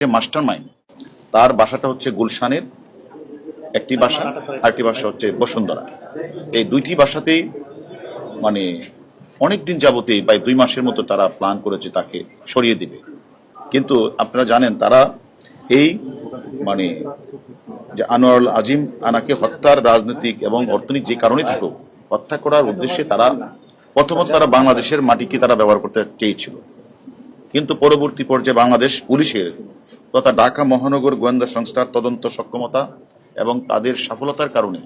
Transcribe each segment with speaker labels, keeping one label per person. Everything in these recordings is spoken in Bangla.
Speaker 1: মাস্টার মাইন্ড তার বাসাটা হচ্ছে গুলশানের একটি বাসা, আরেকটি বাসা হচ্ছে বসুন্ধরা। এই দুইটি বাসাতেই মানে অনেক দিন যাবতেই প্রায় দুই মাসের মতো তারা প্ল্যান করেছে তাকে সরিয়ে দিবে। কিন্তু আপনারা জানেন, তারা এই মানে যে আনোয়ারুল আজিম আনাকে হত্যার রাজনৈতিক এবং অর্থনৈতিক যে কারণে থাকুক, হত্যা করার উদ্দেশ্যে তারা প্রথমত তারা বাংলাদেশের মাটিকে তারা ব্যবহার করতে চেয়েছিল। কিন্তু পরবর্তী পর্যায়ে বাংলাদেশ পুলিশের তথা ঢাকা মহানগর গোয়েন্দা সংস্থার তদন্ত সক্ষমতা এবং তাদের সফলতার কারণে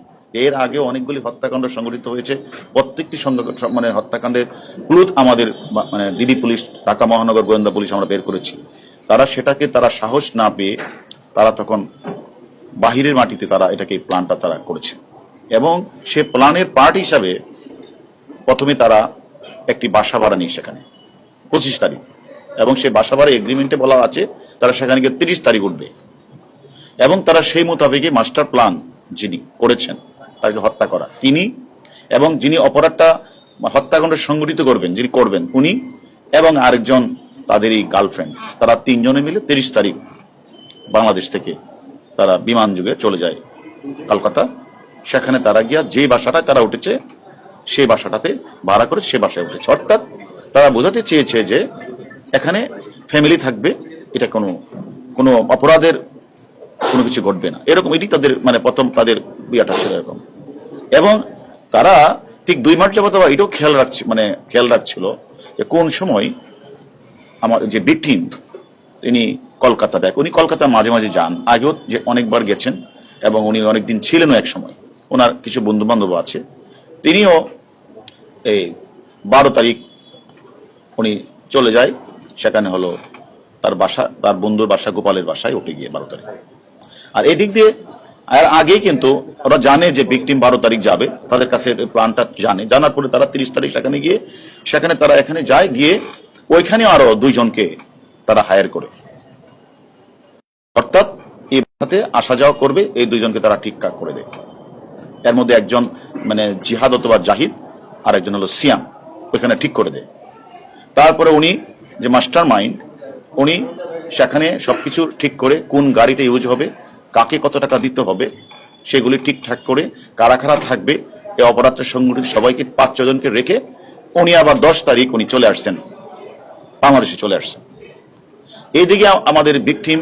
Speaker 1: এর আগে অনেকগুলি হত্যাকাণ্ড সংঘটিত হয়েছে। প্রত্যেকটি মানে হত্যাকাণ্ডের ক্লুথ আমাদের মানে ডিবি পুলিশ, ঢাকা মহানগর গোয়েন্দা পুলিশ আমরা বের করেছি। তারা সেটাকে তারা সাহস না পেয়ে তারা তখন বাহিরের মাটিতে তারা এটাকে প্ল্যানটা তারা করেছে। এবং সে প্ল্যানের পার্ট হিসাবে প্রথমে তারা একটি বাসা ভাড়া নিয়ে সেখানে। পঁচিশ তারিখ। এবং সেই বাসা ভাড়া এগ্রিমেন্টে বলা আছে, তারা সেখানে গিয়ে তিরিশ তারিখ উঠবে। এবং তারা সেই মোতাবেকই মাস্টার প্ল্যান যিনি করেছেন, তাকে হত্যা করা। তিনি এবং যিনি অপরাধটা হত্যাকাণ্ড সংগঠিত করবেন, যিনি করবেন, উনি এবং আরেকজন তাদের এই গার্লফ্রেন্ড তারা তিনজনে মিলে তিরিশ তারিখ বাংলাদেশ থেকে তারা বিমান যুগে চলে যায় কলকাতা। সেখানে তারা গিয়া যে বাসাটায় তারা উঠেছে, সেই বাসাটাতে ভাড়া করে সে বাসায় উঠেছে। অর্থাৎ তারা বোঝাতে চেয়েছে যে এখানে ফ্যামিলি থাকবে, এটা কোনো কোনো অপরাধের কোনো কিছু ঘটবে না। এরকম এটি তাদের মানে প্রথম তাদের বিয়াটা ছিল এরকম। এবং তারা ঠিক দুই মাস যাবত এটাও খেয়াল রাখছে মানে খেয়াল রাখছিল যে কোন সময় আমার যে ভিকটিম তিনি কলকাতা দেখ উনি কলকাতা মাঝে মাঝে যান। আগেও যে অনেকবার গেছেন এবং উনি অনেকদিন ছিলেনও এক সময় ওনার কিছু বন্ধু বান্ধব আছে। তিনিও এই বারো তারিখ উনি চলে যায়, সেখানে হলো তার বাসা, তার বন্ধুর বাসা, গোপালের বাসায় উঠে গিয়ে বারো তারিখ। আর এদিক দিয়ে, আর আগেই কিন্তু ওরা জানে যে ভিকটিম বারো তারিখ যাবে, তাদের কাছে প্ল্যানটা জানে। জানার পরে তারা তিরিশ তারিখ সেখানে গিয়ে, সেখানে তারা এখানে যায়, গিয়ে ওইখানে আরও দুইজনকে তারা হায়ার করে। অর্থাৎ এই বাসাতে আসা যাওয়া করবে, এই দুইজনকে তারা ঠিকঠাক করে দেয় এর মধ্যে একজন মানে জিহাদ অথবা জাহিদ আর একজন হলো সিয়াম, ওইখানে ঠিক করে দেয়। তারপরে উনি যে মাস্টার মাইন্ড, উনি সেখানে সবকিছু ঠিক করে কোন গাড়িটা ইউজ হবে, কাকে কত টাকা দিতে হবে, সেগুলি ঠিকঠাক করে কারা কারা থাকবে, এই অপরাধটা সংগঠিত সবাইকে পাঁচ ছজনকে রেখে উনি আবার দশ তারিখ উনি চলে আসছেন, বাংলাদেশে চলে আসছেন। এইদিকে আমাদের ভিকটিম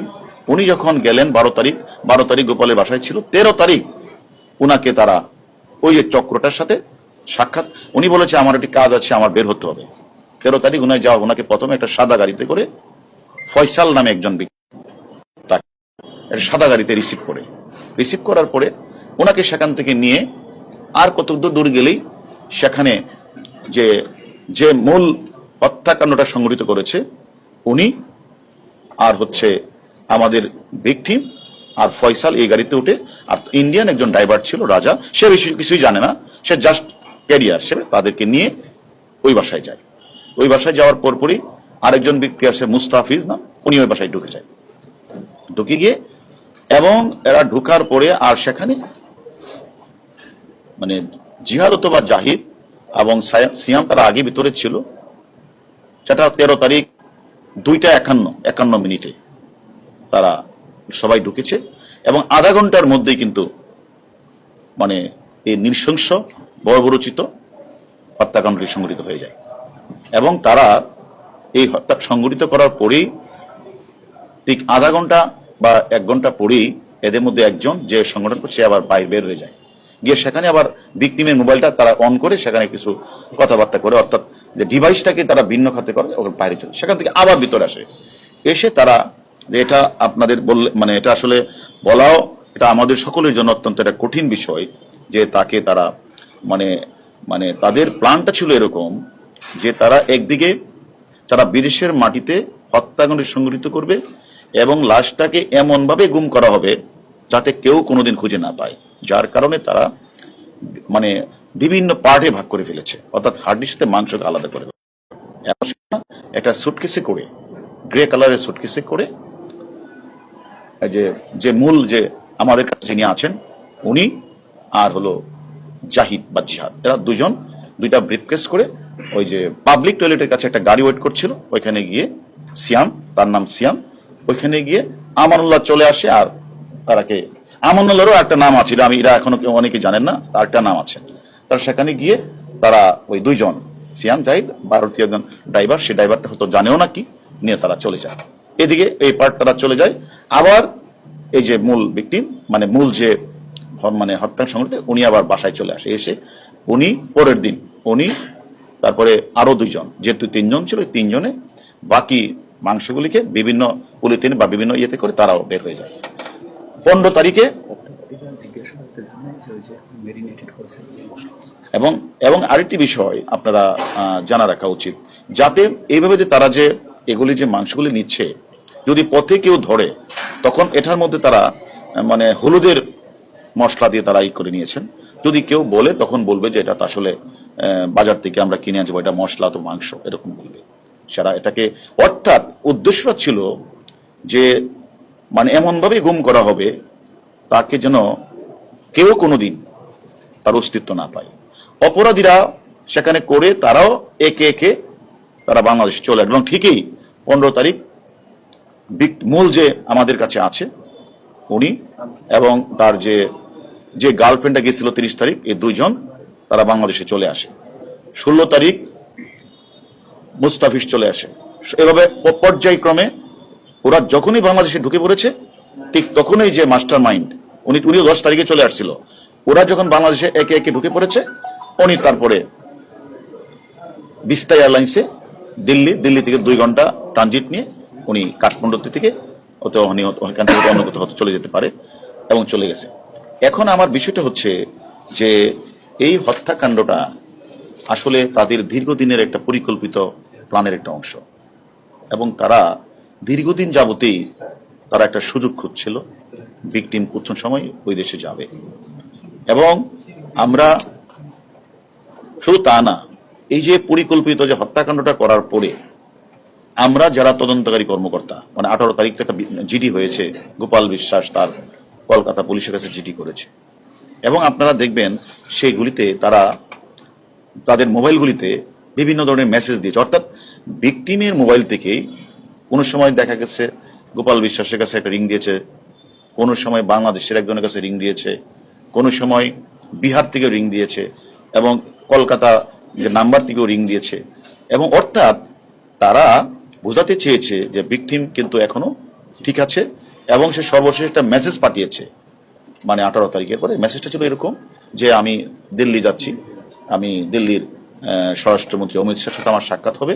Speaker 1: উনি যখন গেলেন বারো তারিখ বারো তারিখ গোপালের বাসায় ছিল, তেরো তারিখ উনাকে তারা ওই যে চক্রটার সাথে সাক্ষাৎ, উনি বলেছে, আমার একটি কাজ আছে, আমার বের হতে হবে। তেরো তারিখ উনায় যাওয়া ওনাকে প্রথমে একটা সাদা গাড়িতে করে ফয়সাল নামে একজন একটা সাদা গাড়িতে রিসিভ করে। রিসিভ করার পরে ওনাকে সেখান থেকে নিয়ে আর কত দূর গেলেই সেখানে যে যে মূল হত্যাকাণ্ডটা সংঘটিত করেছে, উনি আর হচ্ছে আমাদের ভিকটিম আর ফয়সাল এই গাড়িতে উঠে আর ইন্ডিয়ান একজন ড্রাইভার ছিল, রাজা, সে বেশি কিছুই জানে না, সে জাস্ট ক্যারিয়ার সে তাদেরকে নিয়ে ওই বাসায় যায়। ওই বাসায় যাওয়ার পরপরই আরেকজন ব্যক্তি আছে মুস্তাফিজ নাম, উনি ওই বাসায় ঢুকে যায়। ঢুকে গিয়ে এবং এরা ঢুকার পরে আর সেখানে মানে জিহাদ অথবা জাহিদ এবং সায়া- সিয়াম তারা আগে ভিতরে ছিল। সেটা তেরো তারিখ দুইটা একান্ন একান্ন মিনিটে তারা সবাই ঢুকেছে এবং আধা ঘণ্টার মধ্যেই কিন্তু মানে এই নৃশংস, বর্বরচিত হত্যাকাণ্ডটি সংঘটিত হয়ে যায়। এবং তারা এই হত্যা সংঘটিত করার পরেই ঠিক আধা ঘণ্টা বা এক ঘণ্টা পরেই এদের মধ্যে একজন যে সংগঠন করছে আবার বাইরে বের হয়ে যায়। গিয়ে সেখানে আবার ভিকটিমের মোবাইলটা তারা অন করে সেখানে কিছু কথাবার্তা করে, অর্থাৎ যে ডিভাইসটাকে তারা ভিন্ন খাতে করে, ওখানে বাইরে চলে সেখান থেকে আবার ভিতরে আসে। এসে তারা যে এটা আপনাদের বললে মানে এটা আসলে বলাও, এটা আমাদের সকলের জন্য অত্যন্ত একটা কঠিন বিষয় যে তাকে তারা মানে মানে তাদের প্ল্যানটা ছিল এরকম যে তারা একদিকে তারা বিদেশের মাটিতে হত্যাকাণ্ড সংঘটিত করবে এবং লাশটাকে এমনভাবে গুম করা হবে যাতে কেউ কোনোদিন খুঁজে না পায়, যার কারণে তারা মানে বিভিন্ন পার্টে ভাগ করে ফেলেছে, অর্থাৎ হাড্ডির সাথে মাংসকে আলাদা করে একটা সুটকেসে করে গ্রে কালারের সুটকেসে করে যে যে মূল যে আমাদের কাছে যিনি আছেন, উনি আর হলো জাহিদ বা জিহাদ। এরা দুজন, দুইটা ব্রিফকেস করে ওই যে পাবলিক টয়লেটের কাছে একটা গাড়ি ওয়েট করছিল, ওইখানে গিয়ে সিয়াম, তার নাম সিয়াম, ওইখানে গিয়ে আমানুল্লাহ চলে আসে আর তারাকে, আমানুল্লাহরও একটা নাম আছে, আমি, এরা এখনও কেউ, অনেকে জানেন না, তার একটা নাম আছে। তার সেখানে গিয়ে তারা ওই দুইজন, সিয়াম, জাহিদ ভারতীয় একজন ড্রাইভার সেই ড্রাইভারটা হয়তো জানেও না কি, নিয়ে তারা চলে যায়। এদিকে এই পার্ট তারা চলে যায়। আবার এই যে মূল ব্যক্তি মানে মূল যে মানে হত্যা সংগঠিত উনি আবার বাসায় চলে আসে। এসে উনি পরের দিন, উনি তারপরে আরও দুইজন। যেহেতু তিনজন ছিল তিনজনে বাকি মাংসগুলিকে বিভিন্ন পলিথিন বা বিভিন্ন ইয়েতে করে তারাও বের হয়ে যায়। পনেরো তারিখে এবং এবং আরেকটি বিষয় আপনারা জানা রাখা উচিত। যাতে এইভাবে যে তারা যে এগুলি যে মাংসগুলি নিচ্ছে, যদি পথে কেউ ধরে, তখন এটার মধ্যে তারা মানে হলুদের মশলা দিয়ে তারা ই করে নিয়েছেন। যদি কেউ বলে, তখন বলবে যে এটা আসলে বাজার থেকে আমরা কিনে আনছি এটা মশলা তো মাংস, এরকম বলবে। সেটা এটাকে, অর্থাৎ উদ্দেশ্য ছিল যে মানে এমনভাবে গুম করা হবে, তাকে যেন কেউ কোনোদিন তার অস্তিত্ব না পায়। অপরাধীরা সেখানে করে তারাও একে একে তারা বাংলাদেশে চলে এবং ঠিকই পনেরো তারিখ মূল যে আমাদের কাছে আছে, উনি এবং তার যে যে গার্লফ্রেন্ডটা গিয়েছিল তিরিশ তারিখ, এই দুইজন তারা বাংলাদেশে চলে আসে। ষোলো তারিখ মুস্তাফিজ চলে আসে। এভাবে পর্যায়ক্রমে ওরা যখনই বাংলাদেশে ঢুকে পড়েছে, ঠিক তখনই যে মাস্টার মাইন্ড উনি উনিও দশ তারিখে চলে আসছিল। ওরা যখন বাংলাদেশে একে একে ঢুকে পড়েছে, উনি তারপরে বিস্তা এয়ারলাইন্সে দিল্লি দিল্লি থেকে দুই ঘণ্টা ট্রানজিট নিয়ে উনি কাঠমান্ডু থেকে অত ওখান অন্য কোথাও চলে যেতে পারে এবং চলে গেছে। এখন আমার বিষয়টা হচ্ছে যে এই হত্যাকাণ্ডটা আসলে তাদের দীর্ঘদিনের একটা পরিকল্পিত প্ল্যানের একটা অংশ। এবং তারা দীর্ঘদিন যাবতেই তারা একটা সুযোগ খুঁজছিল ভিকটিম কোন সময় ওই দেশে যাবে। এবং আমরা শুধু তা না, এই যে পরিকল্পিত যে হত্যাকাণ্ডটা করার পরে আমরা যারা তদন্তকারী কর্মকর্তা মানে আঠারো তারিখ থেকে একটা জিডি হয়েছে, গোপাল বিশ্বাস তার কলকাতা পুলিশের কাছে জিডি করেছে। এবং আপনারা দেখবেন সেইগুলিতে তারা তাদের মোবাইলগুলিতে বিভিন্ন ধরনের মেসেজ দিয়েছে। অর্থাৎ ভিকটিমের মোবাইল থেকেই কোনো সময় দেখা গেছে, গোপাল বিশ্বাসের কাছে একটা রিং দিয়েছে, কোনো সময় বাংলাদেশের একজনের কাছে রিং দিয়েছে, কোনো সময় বিহার থেকে রিং দিয়েছে এবং কলকাতা যে নাম্বার থেকেও রিং দিয়েছে। এবং অর্থাৎ তারা বোঝাতে চেয়েছে যে ভিকটিম কিন্তু এখনও ঠিক আছে এবং সে সর্বশেষ একটা মেসেজ পাঠিয়েছে। মানে আঠারো তারিখের পরে মেসেজটা ছিল এরকম যে আমি দিল্লি যাচ্ছি। আমি দিল্লির স্বরাষ্ট্রমন্ত্রী অমিত শাহের সাথে আমার সাক্ষাৎ হবে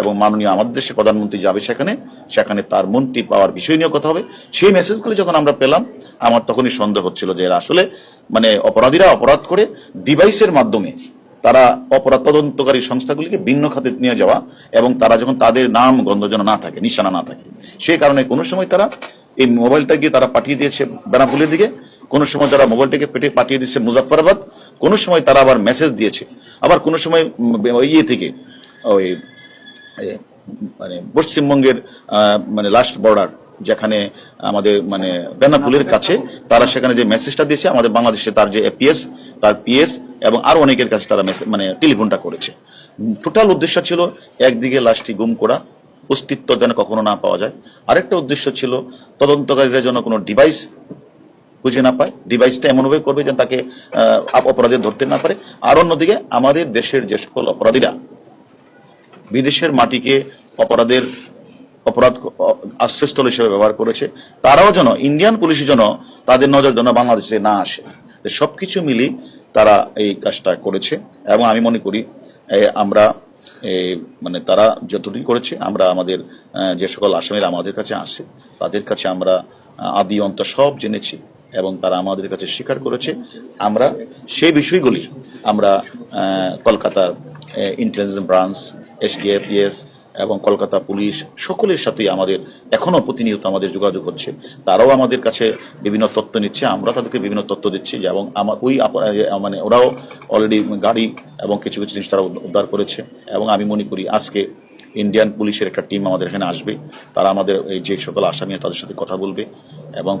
Speaker 1: এবং মাননীয় আমাদের দেশের প্রধানমন্ত্রী যাবে সেখানে। সেখানে তার মন্ত্রী পাওয়ার বিষয় নিয়ে কথা হবে। সেই মেসেজগুলি যখন আমরা পেলাম, আমার তখনই সন্দেহ হচ্ছিল যে এরা আসলে মানে অপরাধীরা অপরাধ করে ডিভাইসের মাধ্যমে তারা অপরাধ তদন্তকারী সংস্থাগুলিকে ভিন্ন খাতে নিয়ে যাওয়া এবং তারা যখন তাদের নাম গন্ধ যেন না থাকে, নিশানা না থাকে। সেই কারণে কোনো সময় তারা এই মোবাইলটা গিয়ে তারা পাঠিয়ে দিয়েছে বেনাপুলের দিকে। কোনো সময় তারা মোবাইলটাকে পেটে পাঠিয়ে দিচ্ছে মুজাফফরাবাদ, কোনো সময় তারা আবার মেসেজ দিয়েছে। আবার কোনো সময় ইয়ে থেকে, ওই মানে পশ্চিমবঙ্গের মানে লাস্ট বর্ডার যেখানে আমাদের মানে বেনাপুলের কাছে, তারা সেখানে যে মেসেজটা দিয়েছে, আমাদের বাংলাদেশে তার যে এপিএস তার পিএস এবং আরও অনেকের কাছে তারা মানে টেলিফোনটা করেছে। টোটাল উদ্দেশ্য ছিল একদিকে লাশটি গুম করা, অস্তিত্ব যেন কখনো না পাওয়া যায়। আরেকটা উদ্দেশ্য ছিল তদন্তকারীরা যেন কোনো ডিভাইস খুঁজে না পায় ডিভাইসটা এমনভাবে করবে যেন তাকে অপরাধী ধরতে না পারে। আর অন্যদিকে আমাদের দেশের যে সকল অপরাধীরা, বিদেশের মাটিকে অপরাধের অপরাধ আশ্রয়স্থল হিসেবে ব্যবহার করেছে, তারাও যেন, ইন্ডিয়ান পুলিশের যেন তাদের নজর যেন বাংলাদেশে না আসে। সব কিছু মিলি তারা এই কাজটা করেছে এবং আমি মনে করি আমরা মানে তারা যতটুকু করেছে, আমরা আমাদের যে সকল আসামিরা আমাদের কাছে আসে, তাদের কাছে আমরা আদি অন্ত সব জেনেছি। এবং তারা আমাদের কাছে স্বীকার করেছে। আমরা সেই বিষয়গুলি, আমরা কলকাতার ইন্টেলিজেন্স ব্রাঞ্চ এসডিএফএস এবং কলকাতা পুলিশ সকলের সাথেই আমাদের এখনও প্রতিনিয়ত আমাদের যোগাযোগ হচ্ছে। তারাও আমাদের কাছে বিভিন্ন তথ্য নিচ্ছে, আমরা তাদেরকে বিভিন্ন তথ্য দিচ্ছি এবং আমার ওই মানে ওরাও অলরেডি গাড়ি এবং কিছু কিছু জিনিস তারা উদ্ধার করেছে এবং আমি মনে করি আজকে ইন্ডিয়ান পুলিশের একটা টিম আমাদের এখানে আসবে। তারা আমাদের এই যে সকল আসামি, তাদের সাথে কথা বলবে এবং